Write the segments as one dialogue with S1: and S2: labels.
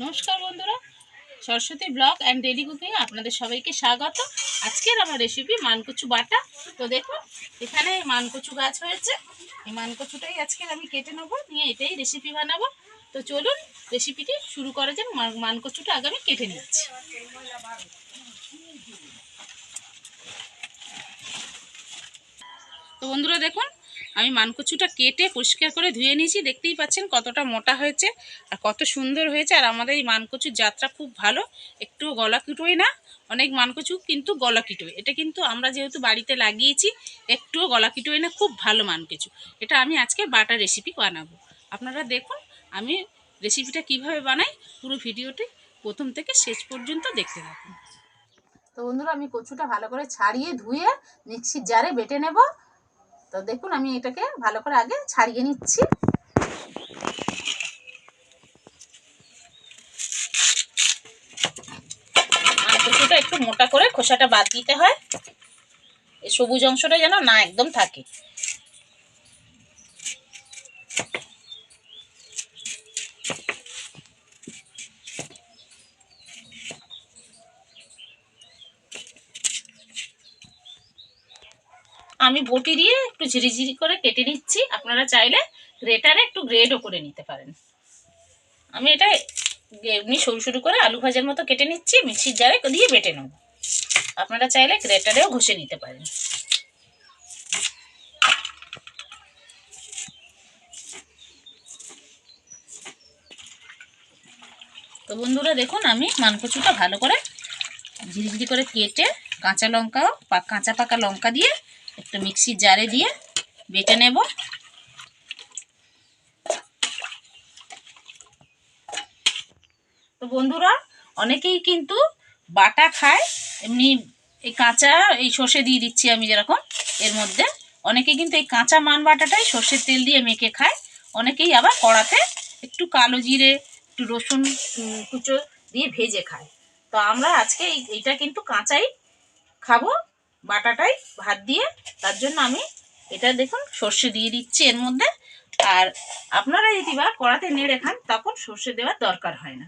S1: নমস্কার বন্ধুরা, Saraswati blog and daily cooking আপনাদের সবাইকে স্বাগত। আজকের আমার রেসিপি মানকচু বাটা। তো দেখুন, এখানে মানকচু গাছ হয়েছে। এই মানকচুটাই আজকে আমি কেটে নেব, নিয়ে এটাই রেসিপি বানাবো। তো চলুন রেসিপিটি শুরু করা যাক। মান- মানকচুটা আগে আমি কেটে নিচ্ছি। তো বন্ধুরা দেখুন আমি মানকচুটা কেটে পরিষ্কার করে ধুয়ে নিয়েছি, দেখতেই পাচ্ছেন কতটা মোটা হয়েছে আর কত সুন্দর হয়েছে। আর আমাদের এই মানকচুর যাত্রা খুব ভালো একটু গলা কিটোয় না, অনেক মানকচু কিন্তু গলা কিটোয়। এটা কিন্তু আমরা যেহেতু বাড়িতে লাগিয়েছি, একটুও গলা কিটোয় না, খুব ভালো মানকচু। এটা আমি আজকে বাটা রেসিপি বানাবো। আপনারা দেখুন, আমি রেসিপিটা কীভাবে বানাই, পুরো ভিডিওটি প্রথম থেকে শেষ পর্যন্ত দেখতে থাকুন। তো বন্ধুরা, আমি কচুটা ভালো করে ছাড়িয়ে ধুয়ে মিক্সির জারে বেটে নেব। তো দেখুন, আমি এটাকে ভালো করে আগে ছাড়িয়ে নিচ্ছি। একটু মোটা করে খোসাটা বাদ দিতে হয়। এই সবুজ অংশটা যেন না একদম থাকে। আমি বটি দিয়ে একটু ঝিরিঝিরি করে কেটে নিচ্ছি। আপনারা চাইলে গ্রেটারে একটু গ্রেডও করে নিতে পারেন। আমি এটা এমনি সরু সরু করে আলু ভাজার মতো কেটে নিচ্ছি, মিক্সির জারে দিয়ে বেটে নেব। আপনারা চাইলে গ্রেটারেও ঘষে নিতে পারেন। তো বন্ধুরা দেখুন, আমি মানকচুটা ভালো করে ঝিরিঝিরি করে কেটে কাঁচা লঙ্কা কাঁচা পাকা লঙ্কা দিয়ে একটু মিক্সির জারে দিয়ে বেটে নেব। তো বন্ধুরা, অনেকেই কিন্তু বাটা খায়, এমনি এই কাঁচা, এই সর্ষে দিয়ে দিচ্ছি আমি যেরকম, এর মধ্যে। অনেকে কিন্তু এই কাঁচা মান বাটাটাই সর্ষের তেল দিয়ে মেখে খায়, অনেকেই আবার কড়াতে একটু কালো জিরে, একটু রসুন কুচো দিয়ে ভেজে খায়। তো আমরা আজকে এই- এইটা কিন্তু কাঁচাই খাব, বাটাটাই ভাত দিয়ে। তার জন্য আমি এটা দেখুন, সর্ষে দিয়ে দিচ্ছি এর মধ্যে। আর আপনারা যদি বা কড়াতে নেড়ে খান, তখন সর্ষে দেওয়ার দরকার হয় না।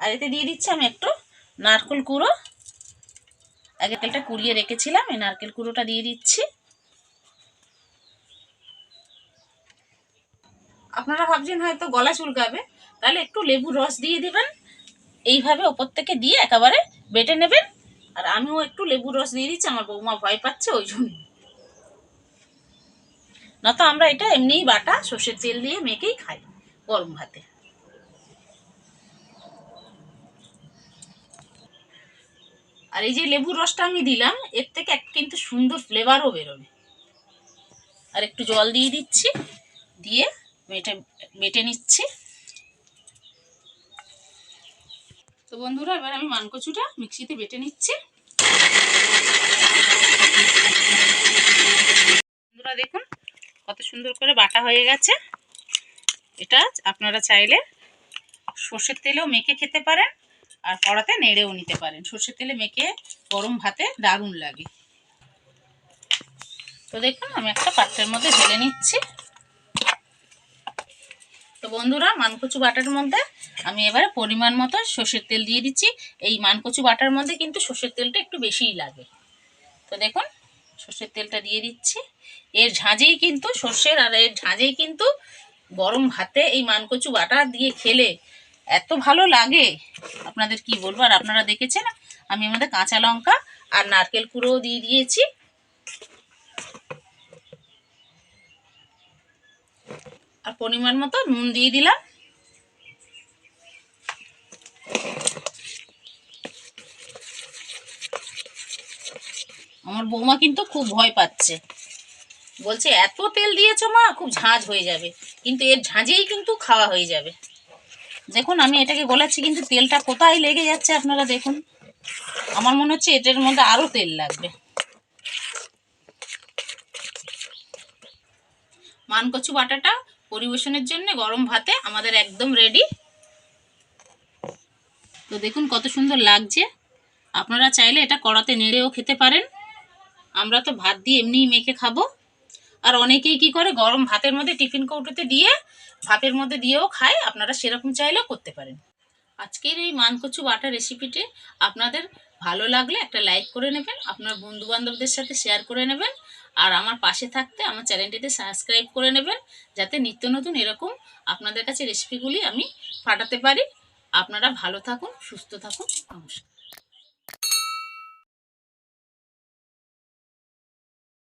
S1: আর এতে দিয়ে দিচ্ছি আমি একটু নারকেল কুড়ো। আগে তেলটা কুড়িয়ে রেখেছিলাম, এই নারকেল কুড়োটা দিয়ে দিচ্ছি। আপনারা ভাবছেন হয়তো গলা চুলকাবে, তাহলে একটু লেবুর রস দিয়ে দিবেন। এইভাবে ওপর থেকে দিয়ে একেবারে বেটে নেবেন। আর আমিও একটু লেবুর রস দিয়ে দিচ্ছি, আমার বৌমা ভয় পাচ্ছে ওই জন্য। না তো আমরা এটা এমনিই বাটা সর্ষের তেল দিয়ে মেখেই খাই গরম ভাতে। আর এই যে লেবুর রসটা আমি দিলাম, এর থেকে এক কিন্তু সুন্দর ফ্লেভারও বেরোবে। আর একটু জল দিয়ে দিচ্ছি, দিয়ে মেটে মেটে নিচ্ছি। তো বন্ধুরা, এবার আমি মানকচুটা মিক্সিতে বেটে নিচ্ছি। বন্ধুরা, দেখুন কত সুন্দর করে বাটা হয়ে গেছে। এটা আপনারা চাইলে সর্ষের তেলেও মেখে খেতে পারেন, আর কড়াতে নেড়েও নিতে পারেন। সর্ষের তেলে মেখে গরম ভাতে দারুণ লাগে। তো দেখুন, আমি একটা পাত্রের মধ্যে ঢেলে নিচ্ছি। বন্ধুরা, মানকচু বাটার মধ্যে আমি এবারে পরিমাণ মতো সর্ষের তেল দিয়ে দিচ্ছি। এই মানকচু বাটার মধ্যে কিন্তু সর্ষের তেলটা একটু বেশিই লাগে। তো দেখুন, সর্ষের তেলটা দিয়ে দিচ্ছি। এর ঝাঁঝেই কিন্তু সর্ষের আর এর ঝাঁঝেই কিন্তু গরম ভাতে এই মানকচু বাটা দিয়ে খেলে এত ভালো লাগে। আপনাদের কি বলব? আর আপনারা দেখেছেন, আমি আমাদের কাঁচা লঙ্কা আর নারকেল কুড়োও দিয়ে দিয়েছি। আর পরিমাণ মতো নুন দিয়ে দিলাম। আমার বৌমা কিন্তু খুব ভয় পাচ্ছে। বলছে, এত তেল দিয়েছ মা, খুব ঝাঁঝ হয়ে যাবে। কিন্তু এর ঝাঁঝেই কিন্তু খাওয়া হয়ে যাবে। দেখুন, আমি এটাকে গলাচ্ছি কিন্তু তেলটা কোথায় লেগে যাচ্ছে আপনারা দেখুন। আমার মনে হচ্ছে এটার মধ্যে আরও তেল লাগবে। মানকচু বাটাটা পরিবেশনের জন্য গরম ভাতে আমাদের একদম রেডি তো দেখুন কত সুন্দর লাগছে। আপনারা চাইলে এটা কড়াতে নেড়েও খেতে পারেন। আমরা তো ভাত দিয়ে এমনিই মেখে খাব। আর অনেকেই কি করে, গরম ভাতের মধ্যে টিফিন কৌটোতে দিয়ে ভাপের মধ্যে দিয়েও খায়। আপনারা সেরকম চাইলেও করতে পারেন। আজকের এই মানকচু বাটা রেসিপিটি আপনাদের ভালো লাগলে একটা লাইক করে নেবেন। আপনার বন্ধু বান্ধবদের সাথে শেয়ার করে নেবেন। আর আমার পাশে থাকতে আমার চ্যানেলটিতে সাবস্ক্রাইব করে নেবেন, যাতে নিত্য নতুন এরকম আপনাদের কাছে রেসিপিগুলি আমি পাঠাতে পারি। আপনারা ভালো থাকুন, সুস্থ থাকুন, নমস্কার।